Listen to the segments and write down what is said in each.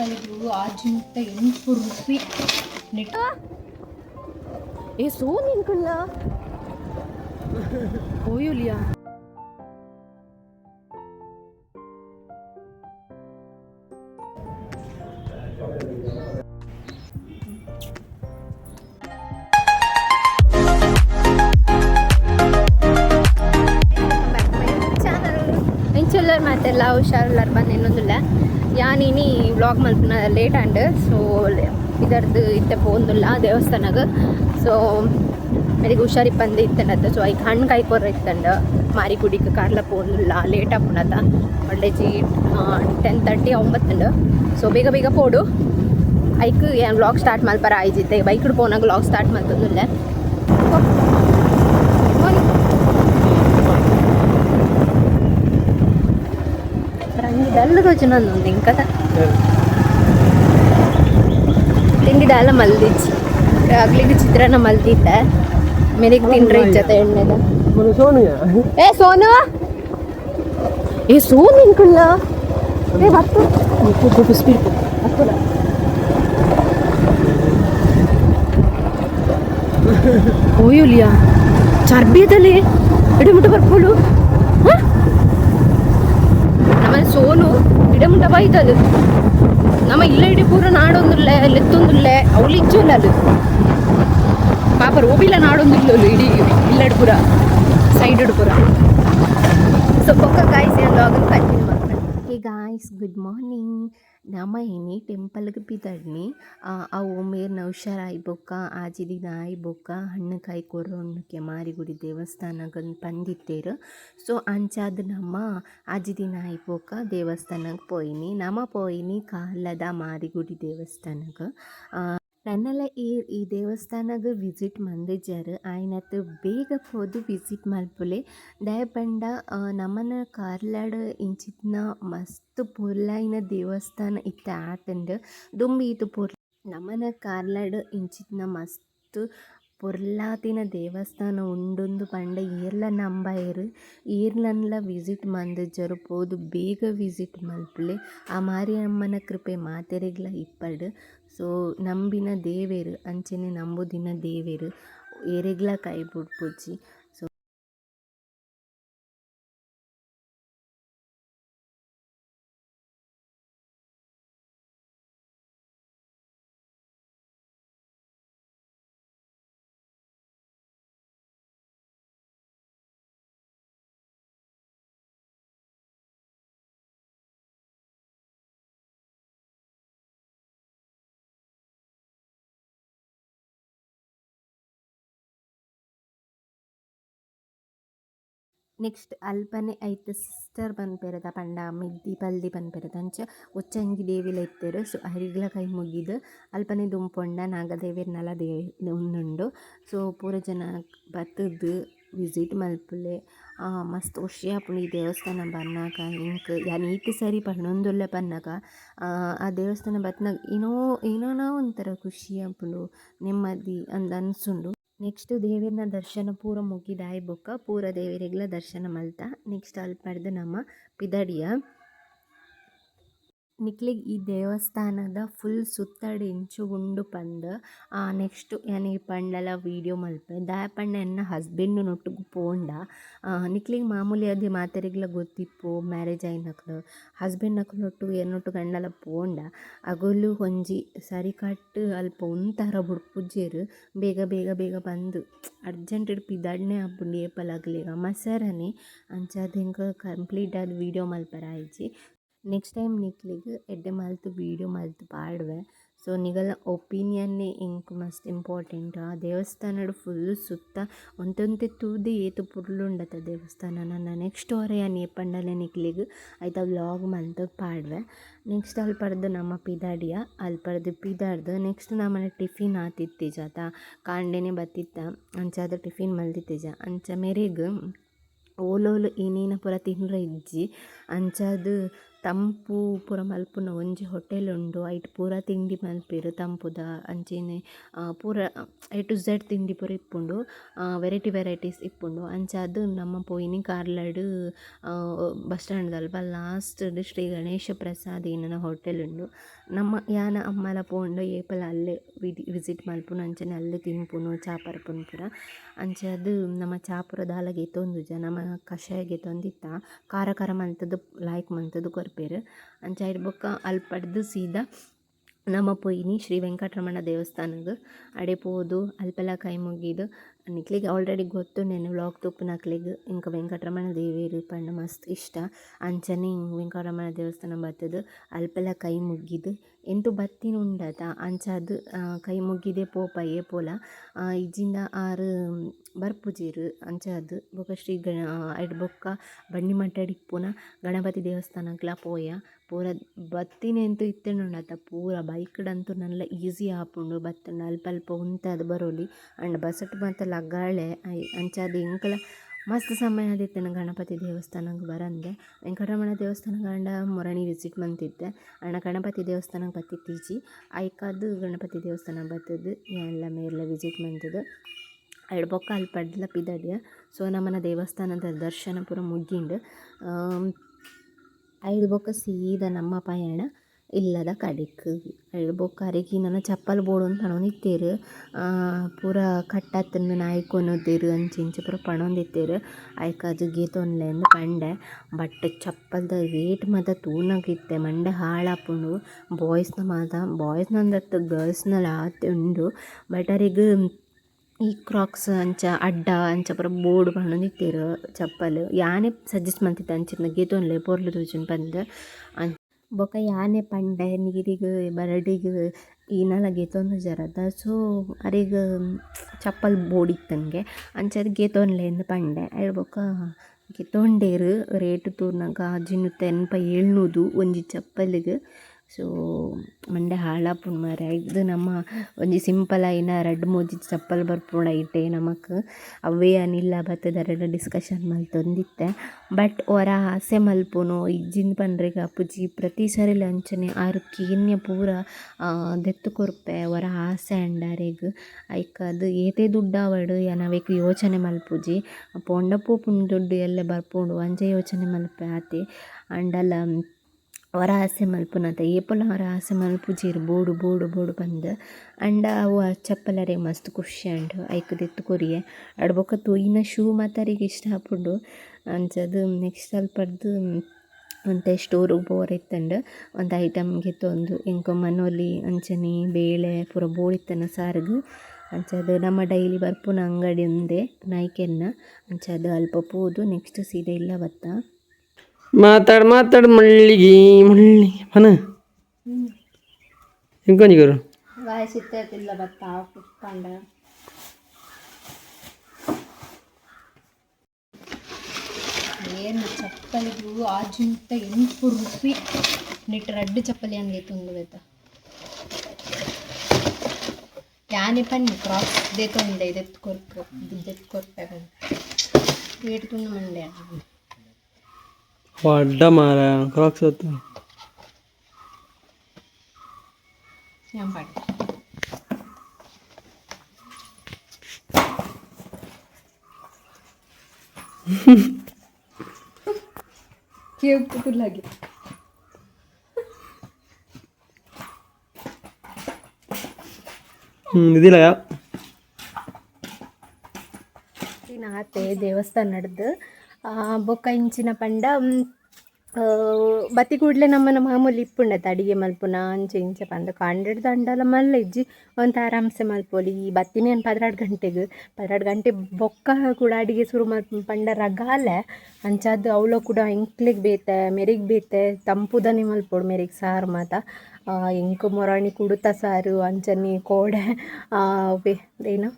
ರೂಪಾಯಿದು ಆಜಿಂತ ಎಂಟು ರೂಪಾಯಿ ನೆಟ್ ಏ ಸೋ ನಿನ್ಕೊಳ್ಳ ಓಯೋಲಿಯಾ ಇಂಚುಲ್ಲರ್ ಮಾತೆಲ್ಲ ಹುಷಾರುಲ್ಲರ್ ಬಂದು ಇನ್ನೊಂದಿಲ್ಲ ಯಾನಿನಿ ವ್ಲಾಗ್ ಮಲ್ಪನ ಲೇಟ್ ಆಂಡ್ ಸೊ ಇದರದ್ದು ಇತ್ತೆ ಪೋಂದಿಲ್ಲ ದೇವಸ್ಥಾನಗ. ಸೊ ಅದಕ್ಕೆ ಹುಷಾರಿ ಪಂದ್ಯ ಇತ್ತನದ ಸೊ ಐಕ್ ಹಣ್ಣು ಕಾಯ್ಕೊರ ಇತ್ತಂಡ ಮಾರಿ ಗುಡಿಕ ಕಾರ್ಲ ಪೋಂದಿಲ್ಲ ಲೇಟ್ ಆಪುನದ ಒಳ್ಳೆ ಜಿ ಟೆನ್ ತರ್ಟಿ ಒಂಬತ್ತಂಡ. ಸೊ ಬೇಗ ಬೇಗ ಪೋಡು. ಐಕ್, ಏನು ವ್ಲಾಗ್ ಸ್ಟಾರ್ಟ್ ಮಲ್ಪರ ಆಯ್ಜಿತ್ತೆ ಬೈಕ್ ಪೋನಾಗ ವ್ಲಾಗ್ ಸ್ಟಾರ್ಟ್ ಮಲ್ತಂದಿಲ್ಲ ರಂಗಿದಲ್ಲ రోజునంది ఇంకా ತಿಂಡಿದಲ್ಲ ಮಲ್ದಿಚ್ಚಿ ಆಗ್ಲಿಗೆ ಚಿತ್ರಾನ್ನ ಮಲ್ದಿದ್ದೆ ಮೇರಿಗೆ ತಿಂಡ್ರೆ ಇಚ್ಚತೆ ಎಣ್ಣೆದ మన సోనియా ಏ ಸೋನು ಏ ಸೋನು ಇಂಕುಲ್ಲ ಏ ಬತ್ತು ಸ್ಪೀಡ್ ಹತ್ತುಲ ಓಯುಲಿಯಾ ಚರ್ಬಿಯದಲ್ಲಿ ಇಡಮುಟ ಬರ್ಪೋಳು ಇಡಮುಟ ಬೈತದು ನಮ್ಮ ಇಲ್ಲ ಇಡಿ ಪೂರ ನಾಡೊಂದುಲ್ಲೆ ಲೆತ್ತೊಂದುಲ್ಲೆ ಅವಳು ಇಜ್ಜಲ್ಲ ಅದು ಪಾಪ ರೋಬಿಲ ನಾಡೊಂದಿಲ್ಲ ಇಡೀ ಇಲ್ಲಡ್ ಪೂರ ಸೈಡ್ ಪೂರ ಸೊ ಒಕ್ಕ ಗಾಯ್ಸ್ ಲಾಗ್ ಕಂಟಿನ್ಯೂ ಮಾಡ್ತಾರೆ hey guys good morning temple ಟೆಂಪಲ್ಗೆ ಬಿದ್ದಡ್ನಿ ಅವು ಮೇರ್ ನೌಷಾರ ಆಯ್ಬೊಕ್ಕ ಆಜಿ ದಿನ ಆಯ್ಬೊಕ್ಕ ಹಣ್ಣು ಕಾಯಿ ಕೊರ್ರೊಣ್ಣಕ್ಕೆ ಮಾರಿಗುಡಿ ದೇವಸ್ಥಾನಕ್ಕೆ ಬಂದಿತ್ತೇರು ಸೊ, ಅಂಚಾದ ನಮ್ಮ ಆಜಿ ದಿನ ಆಯ್ಬೊಕ್ಕ ದೇವಸ್ಥಾನಕ್ಕೆ ಪೋಯಿನಿ. ನಮ್ಮ ಪೋಯಿನಿ ಕಾಲದ ಮಾರಿಗುಡಿ ದೇವಸ್ಥಾನಕ್ಕೆ ನನ್ನೆಲ್ಲ ಈ ಈ ದೇವಸ್ಥಾನಗ ವಿಸಿಟ್ ಮಂದಿಜ್ಜಾರು ಆಯ್ನತ್ತು ಬೇಗ ಹೋದು ವಿಸಿಟ್ ಮಲ್ಪುಲೆ. ದಯಪಂಡ ನಮ್ಮನ ಕಾರ್ಲಾಡ್ ಇಂಚಿತ್ನ ಮಸ್ತ್ ಪೊರ್ಲಾಯಿನ ದೇವಸ್ಥಾನ ಇತ್ತ ಆತಂಡ್ ದುಂಬಿ ಇದು ಪೊರ್ ನಮ್ಮನ ಕಾರ್ಲಾಡ್ ಇಂಚಿತ್ನ ಮಸ್ತ್ ಪೊರ್ಲಾತಿನ ದೇವಸ್ಥಾನ ಉಂಡೊಂದು ಪಂಡ ಏರ್ಲ ನಂಬಾಯರು ಏರ್ಲನ್ಲ ವಿಸಿಟ್ ಮಂದಿಜ್ಜರು ಪೋದು ಬೇಗ ವಿಸಿಟ್ ಮಲ್ಪುಲೆ ಆ ಮಾರಿಯಮ್ಮನ ಕೃಪೆ ಮಾತೆರೆಗ್ಲ ಇಪ್ಪಡ್. ಸೊ, ನಂಬಿನ ದೇವೆರ್ ಅಂಚನೆ ನಂಬುದಿನ ದೇವೇರು. ಏರೆಗ್ಲ ಕೈ ಬುಡ್ಪುಜಿ ನೆಕ್ಸ್ಟ್ ಅಲ್ಪನೆ ಐತ ಸಿಸ್ಟರ್ ಪನ್ಪೆರದ ಪಂಡ, ಮಿದ್ದಿ, ಪಲ್ದಿ ಪನ್ಪೆರದ ಅಂಚ ಒಚ್ಚಂಗಿ ದೇವಿಲ ಇತ್ತೆರ್. ಸೊ ಹರಿಗ್ಲ ಕೈ ಮುಗಿದು ಅಲ್ಪನೆ ದುಂಪೊಂಡ ನಾಗದೇವಿರ್ ನಲ ದೇವಿ ಉಂದುಂಡು ಸೊ, ಪೂರ ಜನ ಬತ್ತದ್ದು ವಿಸಿಟ್ ಮಲ್ಪುಲೆ. ಮಸ್ತ್ ಖುಷಿ ಆಪುಂಡು ಈ ದೇವಸ್ಥಾನ ಬನ್ನಾಕ ಇಂಕ್ ಯಾನ್ ಸರಿ ಪಣ್ಣೊಂದುಲ್ಲ ಬನ್ನಾಕ ಆ ದೇವಸ್ಥಾನ ಬತ್ನಾಗ ಏನೋ, ಏನೋನೋ ಒಂಥರ ಖುಷಿ ಆಪುಂಡು ನೆಮ್ಮದಿ ಅಂದ ಅನ್ಸುಂಡು. ನೆಕ್ಸ್ಟ್ ದೇವಿರ್ನ ದರ್ಶನ ಪೂರ ಮುಗಿದಾಯ್ ಬೊಕ್ಕ ಪೂರ ದೇವಿರೆಗ್ಲ ದರ್ಶನ ಮಲ್ತ, ನೆಕ್ಸ್ಟ್ ಅಲ್ಪಡ್ದು ಪಡೆದು ನಮ್ಮ ಪಿದಡಿಯ ನಿಕ್ಲಿಗ್ ಈ ದೇವಸ್ಥಾನದ ಫುಲ್ ಸುತ್ತಡ್ ಉಂಡು ಪಂದ್ ನೆಕ್ಸ್ಟ್ ಯಾನಿ ಪಂಡಲ ವೀಡಿಯೋ ಮಲ್ಪೆ ದಾಯ ಪಂಡ ಎನ್ನ ಹಸ್ಬೆಂಡ್ ನೊಟ್ಟುಗು ಪೋಂಡ ನಿಕ್ಲಿಗ್ ಮಾಮೂಲಿ ಅದೇ ಮಾತೆರೆಗ್ಲ ಗೊತ್ತಿಪ್ಪು, ಮ್ಯಾರೇಜ್ ಆಯ್ನಕ್ಲು ಹಸ್ಬೆಂಡ್ ನಕ್ಲೊಟ್ಟು ಎನ್ನೊಟ್ಟು ಗಂಡಲ ಪೋಂಡ, ಅಗೊಲು ಒಂಜಿ ಸರಿ ಕಟ್ ಅಲ್ಪ ಒಂಥರ ಪೂಜೆರ್ ಬೇಗ ಬೇಗ ಬೇಗ ಬಂದು, ಅರ್ಜೆಂಟ್ ಪಿದಾಡ್ನೆ ಆಪುಂಡು ಏಪಲಾಗ್ಲಿಗ ಮಸರನೆ ಅಂಚಾದ್ ಹಿಂಗೆ ಕಂಪ್ಲೀಟ್ ಆದ ವೀಡಿಯೋ ಮಲ್ಪರ ಆಯ್ಜಿ ನೆಕ್ಸ್ಟ್ ಟೈಮ್ ನಿಕ್ಲಿಗ್ ಎಡ್ಡೆ ಮಲ್ತು ವೀಡಿಯೋ ಮಲ್ತು ಪಾಡ್ವೆ. ಸೊ ನಿಗಲ ಒಪಿನಿಯನ್ನೇ ಇಂಕ್ ಮಸ್ತ್ ಇಂಪಾರ್ಟೆಂಟ್ ಆ ದೇವಸ್ಥಾನಡ್ ಫುಲ್ ಸುತ್ತ ಒಂತೊಂತೆ ತೂದಿ ಏತು ಪುರ್ಲುಂಡತ ದೇವಸ್ಥಾನ. ನನ್ನ ನೆಕ್ಸ್ಟ್ ಹೊರೆಯ ನೇಪಂಡಲೆ ನಿಕ್ಲಿಗ್ ಐತ ವ್ಲಾಗ್ ಮಲ್ತು ಪಾಡ್ವೆ. ನೆಕ್ಸ್ಟ್ ಅಲ್ಲಿ ಪಡೆದು ನಮ್ಮ ಪಿದಾಡಿಯ ಅಲ್ಲಿ ಪಡೆದು ಪಿದಾಡ್ದು ನೆಕ್ಸ್ಟ್ ನಮ್ಮನೆ ಟಿಫಿನ್ ಆತಿತ್ತಿಜಾತ ಕಾಂಡೆನೆ ಬತ್ತಿತ್ತ, ಅಂಚಾದ ಟಿಫಿನ್ ಮಲ್ದಿತ್ತಿಜ ಅಂಚ ಮೇರೆಗ್ ಓಲೋಲು ಏನೇನ ಪುರ ತಿನ್ರ ಇಜ್ಜಿ, ಅಂಚಾದ್ ತಂಪು, ಪೂರ ಮಲ್ಪುನ ಒಂಜಿ ಹೋಟೆಲ್ ಉಂಡು ಐಟ್ ಪೂರ ತಿಂಡಿ ಮಲ್ಪೆರ್, ತಂಪುದ ಅಂಚಿನ ಪೂರ ಎ ಟು ಝೆಡ್ ತಿಂಡಿ ಪೂರ ಇಪ್ಪುಂಡು ವೆರೈಟಿ ವೆರೈಟೀಸ್ ಇಪ್ಪುಂಡು. ಅಂಚ ನಮ್ಮ ಪೋಯಿನಿ ಕಾರ್ಲಡ್ ಬಸ್ ಸ್ಟ್ಯಾಂಡ್ ಅಲ್ಪ ಲಾಸ್ಟ್ ಶ್ರೀ ಗಣೇಶ ಪ್ರಸಾದ್ ಏನನ ಹೋಟೆಲ್ ಉಂಡು ನಮ್ಮ ಯಾನ ಅಮ್ಮಲ ಪೋಂಡು ಏಪಲ ಅಲ್ಲೇ ವಿಸಿಟ್ ಮಲ್ಪುನು, ಅಂಚನೆ ಅಲ್ಲೇ ತಿನ್ಪುನು, ಚಾ ಪರ್ಪುನು ಪೂರ. ಅಂಚ ಅದು ನಮ್ಮ ಚಾಪುರ ತೊಂದು ಜನ ನಮ್ಮ ಕಷಾಯಗೆ ತೊಂದಿತ್ತ. ಖಾರ ಖಾರ ಮಂತದ್ದು ಲಾಯ್ಕ್ ಮಂತದ್ದು ಕೊರ್ಪೆರ್ ಅಂಚ ಐಟ್ ಬೊಕ್ಕ ಅಲ್ಪಡ್ದ್ ಸೀದಾ ನಮ್ಮ ಪೊಯ್ನಿ ಶ್ರೀ ವೆಂಕಟರಮಣ ದೇವಸ್ಥಾನಗ್ ಅಡೆ ಪೋದು ಅಲ್ಪಲ ಕೈ ಮುಗಿದು ನಿಕ್ಲಿಗೆ ಆಲ್ರೆಡಿ ಗೊತ್ತು ನೆನೆ ವ್ಲಾಗ್ ತುಪ್ಪುನಕ್ಲಿಗ್ ಇಂಕ ವೆಂಕಟರಮಣ ದೇವೇರು ಪಂಡ ಮಸ್ತ್ ಇಷ್ಟ. ಅಂಚನೆ ಹಿಂಗೆ ವೆಂಕಟರಮಣ ದೇವಸ್ಥಾನ ಬತ್ತದು ಅಲ್ಪಲ ಕೈ ಮುಗಿದು ಎಂಟು ಬತ್ತಿನ ಉಂಡತ ಅಂಚ ಅದು ಆ, ಕೈ ಮುಗಿದೆ ಪೋಪಯ್ಯೆ ಪೋಲ. ಇಜ್ಜಿಂದ ಆರು ಬರ್ಪುಜೆರ್ ಅಂಚಾದ್ ಬೊಕ ಶ್ರೀ ಗಣ ಐಟ್ ಬೊಕ್ಕ ಬಂಡಿಮಟ್ಟಡ್ ಇಪ್ಪುನ ಗಣಪತಿ ದೇವಸ್ಥಾನಕ್ಲ ಪೋಯ. ಪೂರ ಬತ್ತಿನೆಂತು ಇತ್ತೆಂಡುಂಡತ ಪೂರ ಬೈಕ್ಡಂತೂ ನಲ್ಲ ಈಸಿ ಆಪುಂಡು. ಬತ್ತ ಅಲ್ಪ ಅಲ್ಪ ಉಂತಾದ್ ಬರೋಲಿ. ಅಂಡ್ ಬಸಟ್ ಮತ್ತು ಲಗ್ಗಾಳೆ ಅಂಚಾದ ಇಂಕಲ ಮಸ್ತ್ ಸಮಯ ಆದಿತ್ತೇನೆ ಗಣಪತಿ ದೇವಸ್ಥಾನಕ್ಕೆ ಬರಂದೆ. ವೆಂಕಟರಮಣ ದೇವಸ್ಥಾನ ಕಂಡ ಮೊರಣಿ ವಿಸಿಟ್ ಮಂತಿದ್ದೆ. ಅಣ್ಣ ಗಣಪತಿ ದೇವಸ್ಥಾನಕ್ಕೆ ಬತ್ತಿತ್ತೀಚಿ. ಐಕಾದ್ ಗಣಪತಿ ದೇವಸ್ಥಾನ ಬತ್ತದು, ಎಲ್ಲ ಮೇರ್ಲ ವಿಸಿಟ್ ಮಂತದು. ಐಡ್ ಬೊಕ್ಕ ಅಲ್ಲಿ ಪಡ್ಲ ಪಿದಡ್ಯ. ಸೊ ನಮ್ಮನ ದೇವಸ್ಥಾನದ ದರ್ಶನ ಪೂರ ಮುಗಿಂಡು ಐದು ಬೊಕ್ಕ ಸೀದ ನಮ್ಮ ಪಯಣ ಇಲ್ಲದ ಕಡೆಕ್. ಐದು ಬೊಕ್ಕ ಅರೆಗಿ ನನ್ನ ಚಪ್ಪಲ್ ಬೋಡು ಅಂತ ಪಣೊಂದಿತ್ತೇರು ಪೂರ ಕಟ್ಟತ್ತನ್ನು ನಾಯ್ಕೊನೋದೇರು ಅಂಚಿಂಚ ಪೂರ ಪಣೊಂದಿತ್ತೇರು ಐಕ ಅದು ಗೀತೊನ್ಲೆಂದು ಪಂಡೆ. ಬಟ್ ಚಪ್ಪಲ್ದ ರೇಟ್ ಮಾತ ತೂನಾಗಿತ್ತೆ ಮಂಡೆ ಹಾಳಾಪುಂಡು. ಬಾಯ್ಸ್ನ ಮಾತ ಬಾಯ್ಸ್ನಂದತ್ತು ಗರ್ಲ್ಸ್ನಲ್ಲಿ ಆತ ಉಂಡು. ಬಟ್ ಅರಿಗ ಈ ಕ್ರಾಕ್ಸ್ ಅಂಚ, ಅಡ್ಡ ಅಂಚ ಪೂರ ಬೋರ್ಡ್ ಪಣೊಂದಿತ್ತೇರು ಚಪ್ಪಲ್. ಯಾನೆ ಸಜೆಸ್ಟ್ ಮಂತಿತ್ತ ಅಂಚಿನ ಗೀತೊನ್ಲೆ ಪೊರ್ಲು ತೂಜುನ್ ಅನ್ ಬೊಕ ಯಾನೆ ಪಂಡೆ, ನೀರಿಗ, ಬರಡಿಗೆ ಈನಲ ಗೇತೊಂದು ಜರದ ಸೊ, ಅರಿಗ, ಚಪ್ಪಲ್ ಬೋರ್ಡ್ ಇತ್ತನ್ಗೆ ಅಂಚದ ಗೇತೊನ್ಲೆಂದು ಪಂಡೆ. ಬೊಕ ಗೆತೊಂಡೇರು ರೇಟ್ ತೂರ್ನಗ ಜಿನುತ್ತ ಎನ್ಪ ಏಳ್ನೂದು ಒಂಜಿ ಚಪ್ಪಲಿಗೆ. ಸೊ ಮಂಡೆ ಹಾಳಾಪುಂಡು ಮರ ಇದು ನಮ್ಮ ಒಂಜಿ ಸಿಂಪಲ್ ಆಯಿನ ರಡ್ಡ್ ಮೂಜಿ ಚಪ್ಪಲ್ ಬರ್ಪುಂಡು ಐಟೆ ನಮಕ್. ಅವೇ ಅನಿಲ್ಲ ಬತ್ತದ ರಡ್ಡ್ ಡಿಸ್ಕಷನ್ ಮಲ್ತೊಂದಿತ್ತೆ ಬಟ್ ಒರ ಆಸೆ ಮಲ್ಪುನು, ಇಜ್ಜಿಂದ್ ಪಂಡ್ರೆಗ್ ಅಪ್ಪುಜಿ ಪ್ರತಿ ಸರಿಲ ಅಂಚನೆ ಆರು ಕೀನ್ಯ ಪೂರ ದೆತ್ತು ಕೊರ್ಪೆ. ಒರ ಆಸೆ ಅಂಡಾರೆಗ್. ಐಕ್ ಅದು ಏತೆ ದುಡ್ಡಾವಡ್ ಯಾನವೇಕ್ ಯೋಚನೆ ಮಲ್ಪುಜಿ. ಪೋಂಡ ಪೋಪುಂಡು ದುಡ್ಡು ಎಲ್ಲೆ ಬರ್ಪುಂಡು, ಅಂಜೆ ಯೋಚನೆ ಮಲ್ಪೆ ಆತೆ. ಅಂಡಲ ಆಸೆ ಮಲ್ಪುನಂತ ಏಪಲ ಆಸೆ ಮಲ್ಪುಜೆರ್ ಬೋಡು ಬೋಡು ಬೋಡು ಪಂದ್. ಅಂಡ ಅವು ಚಪ್ಪಲರೆ ಮಸ್ತ್ ಖುಷಿ ಅಂಡ್ ಐಕ್ ದೆತ್ತು ಕೊರಿಯೆ ಬೊಕ ತೂಯಿನ ಶೂ ಮಾತಾರಿಗೆ ಇಷ್ಟ ಆಪುಂಡು ಅಂಚದು ನೆಕ್ಸ್ಟ್ ಸ್ವಲ್ಪಡ್ದು ಒಂತೆ ಸ್ಟೋರಿಗೆ ಇತ್ತಂಡ ಒಂದು ಐಟಮ್ಗೆ ತೊಂದು. ಇಂಕೊ ಮನೋಲಿ, ಅಂಚನೆ, ಬೇಳೆ ಪೂರ ಬೋಳಿತ್ತನ ಸಾರದು ಅಂಚದು ನಮ್ಮ ಡೈಲಿ ಬರ್ಪುನ ಅಂಗಡಿ ಒಂದೇ, ನಾಯ್ಕೆನ್ನ. ಅಂಚದು ಅಲ್ಪ ಪೋದು, ನೆಕ್ಸ್ಟ್ ಸೀದಾ ಇಲ್ಲ ಬತ್ತ. ಮಾತಾಡ್ ಮಾತಾಡ್, ಮಳ್ಳಿಗಿ, ಮಳ್ಳಿ, ಮನ. ಇಂಕೊಂಜಿಗರು ವಯಸ್ಸಿತ್ತಿಲ್ಲ ಬತ್ತ ಕುತ್ಕೊಂಡ. ಏನು ಚಪ್ಪಲಿಗೂ ಆಜುಂತ ಎಂಟು ರೂಪಾಯಿ ನೆಟ್ ರಡ್ಡು ಚಪ್ಪಲಿ ಹಂಗೆ ತುಂದುವೆತ ಯಾನೆ ಪನ್ನಿ ಕ್ರಾಸ್ ದೇತೊಂಡೆ ಇದೆತ್ತು ಕೊರ್ಕ ಇದೆತ್ತು ಕೊರ್ಪೆ ವೇಟ್ ತುಂಡು ಮಂಡೆ. ಅಡ್ಡ ಮಾರ ಕ್ರಾಕ್ಸ್ ಹೊತ್ತು ഞാൻ പാടി ಕೇಳ್ತಿಲ್ಲ ಹಾಗೆ ಹ್ಞೂ ಇದಿಲ್ಲ ಯಾವ ಆತೆ ದೇವಸ್ಥಾನ ನಡೆದು ಬೊಕ್ಕ ಇಂಚಿನ ಪಂಡ ಬತ್ತಿ ಕೂಡಲೇ ನಮ್ಮನ ಮಾಮೂಲಿ ಇಪ್ಪುಂಡತ ಅಡಿಗೆ ಮಲ್ಪುನ, ಅಂಚೆ ಇಂಚೆ ಪಂದ ಕಾಂಡೆಡ್ ದಂಡಲ ಮಲ್ಲ ಇಜ್ಜಿ ಒಂತ ಆರಾಮ್ಸೆ ಮಲ್ಪೊಲಿ, ಈ ಬತ್ತಿನೇನು ಪದ್ರಾಡು ಗಂಟೆಗೆ, ಪದ್ರಾಡು ಗಂಟೆ ಬೊಕ್ಕ ಕೂಡ ಅಡಿಗೆ ಶುರು ಮಲ್ಪ ಪಂಡ ರಗಾಲೆ ಅಂಚಾದ ಅವಳು ಕೂಡ ಎಂಕ್ಲಿಗೆ ಬೇತೆ, ಮೆರಿಗೆ ಬೇತೆ, ತಂಪುದನೆ ಮಲ್ಪೊಡು ಮೆರಿಗೆ ಸಾರು ಮಾತ. ಎಂಕು ಮೊರಾಣಿ ಕುಡುತ ಸಾರು, ಅಂಚನಿ ಕೋಡೆ ಏನು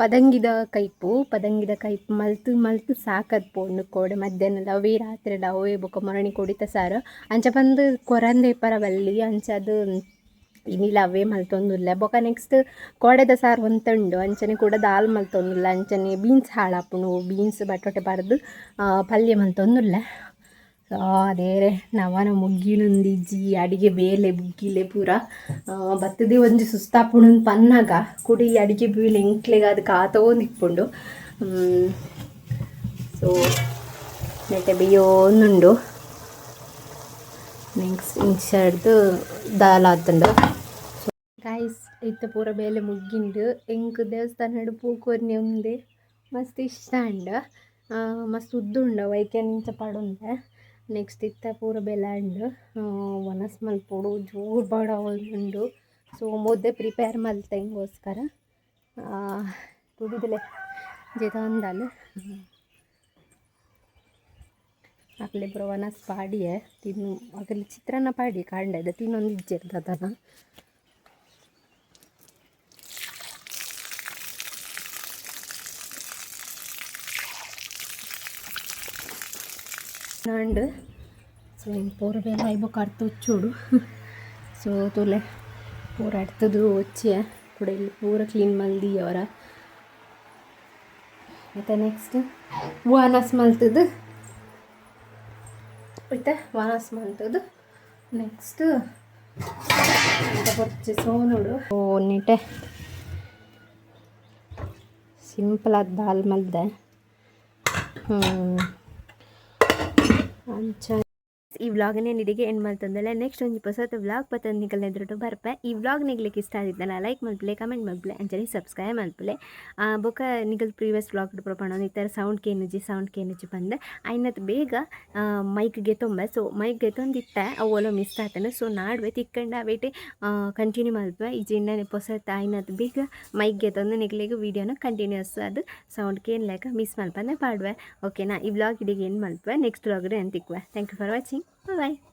ಪದಂಗಿದ ಕೈಪು ಪದಂಗಿದ ಕೈಪು, ಮಲ್ತು ಮಲ್ತು ಸಾಕದ್ ಪೋಂಡು ಕೋಡೆ ಮಧ್ಯಾಹ್ನ ಅವೇ ರಾತ್ರಿ ಅವೇ, ಬೊಕ ಮೊರಣಿ ಕೊಡಿತ ಸಾರು. ಅಂಚ ಬಂದು ಕೊರಂದೆ ಪರವಲ್ಲಿ, ಅಂಚದು ಇನ್ನಿಲ್ಲ ಅವೇ ಮಲ್ತೊಂದುಲ್ಲ. ಬೊಕ ನೆಕ್ಸ್ಟ್ ಕೋಡೆದ ಸಾರು ಒಂತುಂಡು ಅಂಚನೆ ಕೂಡ ದಾಲ್ ಮಲ್ತೊಂದುಲ್ಲ. ಅಂಚನೆ ಬೀನ್ಸ್ ಹಾಳಾಪುಂಡು ಬೀನ್ಸ್ ಬಟಾಟೆ ಬರೆದು ಪಲ್ಯ ಮಲ್ತೊಂದುಲ್ಲ. ಅದೇರೆ ನವನ ಮುಗ್ಗಿನೊಂದಿಜ್ಜಿ ಅಡಿಗೆ ಬೇಲೆ ಬುಗ್ಗಿಲೆ ಪೂರ. ಬತ್ತದಿ ಒಂಜಿ ಸುಸ್ತಾಪುಣನ್ ಪನ್ನಾಗ ಕುಡಿ ಅಡಿಗೆ ಬೀಲೆ ಎಂಕ್ಲೆಗ ಅದು ಇಕ್ಕೊಂಡು ಸೊ ನೆಟ್ಟೆ ಬೇಯೋನುಂಡು ನೆಕ್ಸ್ಟ್ ಇಂಚರ್ದು ದಾಲಾತುಂಡು ಗಾಯ್ಸ್ ಇತ್ತ ಪೂರ ಬೇಲೆ ಮುಗ್ಗಿಂಡು ಎಂಕ್ ದೇವಸ್ಥಾನ ಪೂಕೊರ್ನೆ ಉಂದೆ. ಮಸ್ತ್ ಇಷ್ಟ ಅಂಡ. ಆ, ಮಸ್ತ್ ಉದ್ದುಂಡ ವೈಕ್ಯಾನ್ ನಿಂಚ ಪಡುಂದೆ ನೆಕ್ಸ್ಟ್ ಇತ್ತ ಅಂಡು ವನಸ್ ಮಲ್ಪೊಡು ಜೋರು ಬಾಡ ಉಂಡು ಸೊ ಮೊದ್ದೆ ಪ್ರಿಪೇರ್ ಮಲ್ತೆ ಹಿಂಗೋಸ್ಕರ ತುಡಿದಲೆ ಜೆತಂದಲ್. ಅಕ್ಲೆ ಬರೋ ವನಸ್ ಪಾಡಿಯೆ ತಿನ್ನು ಅಕಲಿ ಚಿತ್ರಾನ್ನ ಪಾಡಿ ಕಾಂಡದ ತಿನ್ನೊಂದು ಇಜ್ಜಿರ್ತದನ ನಾಂಡು ಸೊ ಪೂರ ಬೇಗ ಐಬು ಅರ್ಥ ಉಚ್ಚೋಡು ಸೊ ತೋಲೆ ಪೂರ ಅಡ್ತದು ಒಚ್ಚಿಯ ಕೂಡ ಇಲ್ಲಿ ಪೂರ ಕ್ಲೀನ್ ಮಲ್ದಿ ಅವರ. ಮತ್ತು ನೆಕ್ಸ್ಟ್ ವಾನಸ್ ಮಲ್ತದು. ಮತ್ತು ವಾನಸ್ ಮಲ್ತದ್ದು ನೆಕ್ಸ್ಟ್ ಬರ್ಚೆ ಸೋನುಡು ಓ ನೀಟೆ ಸಿಂಪಲ್ ಆದ ದಾಲ್ ಮಲ್ದೆ. ಹ್ಞೂ ಅಂಚ ಈ ವ್ಲಾಗ್ నేను ಇದಿಗೆ ಎಂಡ್ ಮಾಡ್ತಂದಲ್ಲ. ನೆಕ್ಸ್ಟ್ ಒಂದು ಹೊಸತು ವ್ಲಾಗ್ ನಿಕಲ್ ಎದುರು ಬರ್ಪೆ ಈ ವ್ಲಾಗ್ ನಿಗ್ಲಿಕ್ಕೆ ಇಷ್ಟ ಆಗಿದ್ದಲ್ಲ ಲೈಕ್ ಮಾಡ್ಬಿಲೆ ಕಮೆಂಟ್ ಮಾಡ್ಬಿಲೆ ಅಂಜಲಿ ಸಬ್ಸ್ಕ್ರೈಬ್ ಮಾಡ್ಬಿಲೆ ಬೊಕ ನಿಗಲ್ ಪ್ರೀವಿಯಸ್ ವ್ಲಾಗ್ ಪ್ರಪಣ ಈ ಥರ ಸೌಂಡ್ ಕೇನುಜಿ ಸೌಂಡ್ ಕೇನುಜಿ ಬಂದೆ ಐನತ್ ಬೇಗ ಮೈಕ್ಗೆ ತೊಂಬೆ. ಸೊ ಮೈಕ್ಗೆ ತೊಂದಿಟ್ಟೆ ಅವೆಲ್ಲ ಮಿಸ್ ಆತನೆ. ಸೊ ನಾಡ್ವೆ ತಿಕ್ಕಂಡ ಅವೇಟೆ ಕಂಟಿನ್ಯೂ ಮಲ್ಪೆ ಈ ಜಿಂಡ ಹೊಸ ಐನತ್ ಬೇಗ ಮೈಕ್ಗೆ ತಂದು ನಿಗ್ಲಿಗೆ ವೀಡಿಯೋನ ಕಂಟಿನ್ಯೂಸ್ ಅದು ಸೌಂಡ್ ಲೈಕ್ ಮಿಸ್ ಮಲ್ಪನೆ ಪಾಡ್ವೆ ಓಕೆನಾ ಈ ವ್ಲಾಗ್ ಇಡಿಗೆ ಏನು ಮಲ್ಪೆ ನೆಕ್ಸ್ಟ್ ವ್ಲಾಗ್ರೆ ಅಂತಿಕ್ವೆ. Thank you for watching 拜拜。